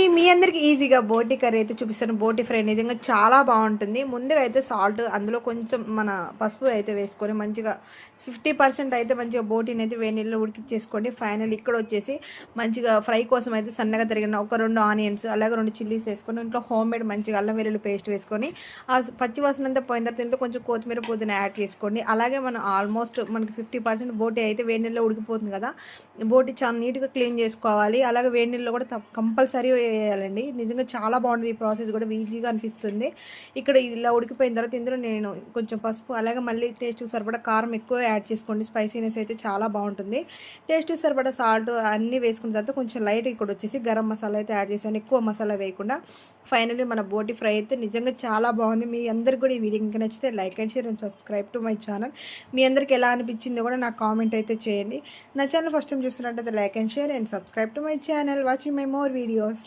అండి మీ అందరికి ఈజీగా బోటి కర్రీ అయితే చూపిస్తాను. బోటి ఫ్రై నిజంగా చాలా బాగుంటుంది. ముందుగా అయితే సాల్ట్ అందులో కొంచెం మన పసుపు అయితే వేసుకొని మంచిగా ఫిఫ్టీ పర్సెంట్ అయితే మంచిగా బోటీని అయితే వేడి నీళ్ళు ఉడికిచ్చేసుకోండి ఫైనల్ ఇక్కడ వచ్చేసి మంచిగా ఫ్రై కోసం అయితే సన్నగా తరిగిన ఒక రెండు ఆనియన్స్ అలాగే రెండు చిల్లీస్ వేసుకొని ఇంట్లో హోమ్ మేడ్ మంచిగా అల్లం వెల్లుల్లి పేస్ట్ వేసుకొని ఆ పచ్చి వాసన అంతా పోయిన తర్వాత ఇంట్లో కొంచెం కొత్తిమీర పుదీనా యాడ్ చేసుకోండి. అలాగే మనం ఆల్మోస్ట్ మనకి ఫిఫ్టీ పర్సెంట్ బోటీ అయితే వేడి నీళ్ళలో ఉడికిపోతుంది కదా. బోటీ చాలా నీట్గా క్లీన్ చేసుకోవాలి. అలాగే వేడి నీళ్ళు కూడా కంపల్సరీ వేయాలండి నిజంగా చాలా బాగుంటుంది ఈ ప్రాసెస్ కూడా. ఈజీగా అనిపిస్తుంది. ఇక్కడ ఇలా ఉడికిపోయిన తర్వాత ఇందులో నేను కొంచెం పసుపు అలాగే మళ్ళీ టేస్ట్కి సరిపడా కారం ఎక్కువ యాడ్ చేసుకోండి. స్పైసీనెస్ అయితే చాలా బాగుంటుంది. టేస్ట్కి సరిపడా సాల్ట్ అన్నీ వేసుకున్న తర్వాత కొంచెం లైట్ ఇక్కడ వచ్చేసి గరం మసాలా అయితే యాడ్ చేశాను. ఎక్కువ మసాలా వేయకుండా. ఫైనల్లీ మన బోటి ఫ్రై అయితే నిజంగా చాలా బాగుంది. మీ అందరికి కూడా ఈ వీడియో ఇంకా నచ్చితే like and share and subscribe to my channel. మీ అందరికి ఎలా అనిపించిందో కూడా నాకు కామెంట్ అయితే చేయండి. నా ఛానల్ ఫస్ట్ టైం చూస్తున్నట్టయితే like and share and subscribe to my channel. Watching my more videos.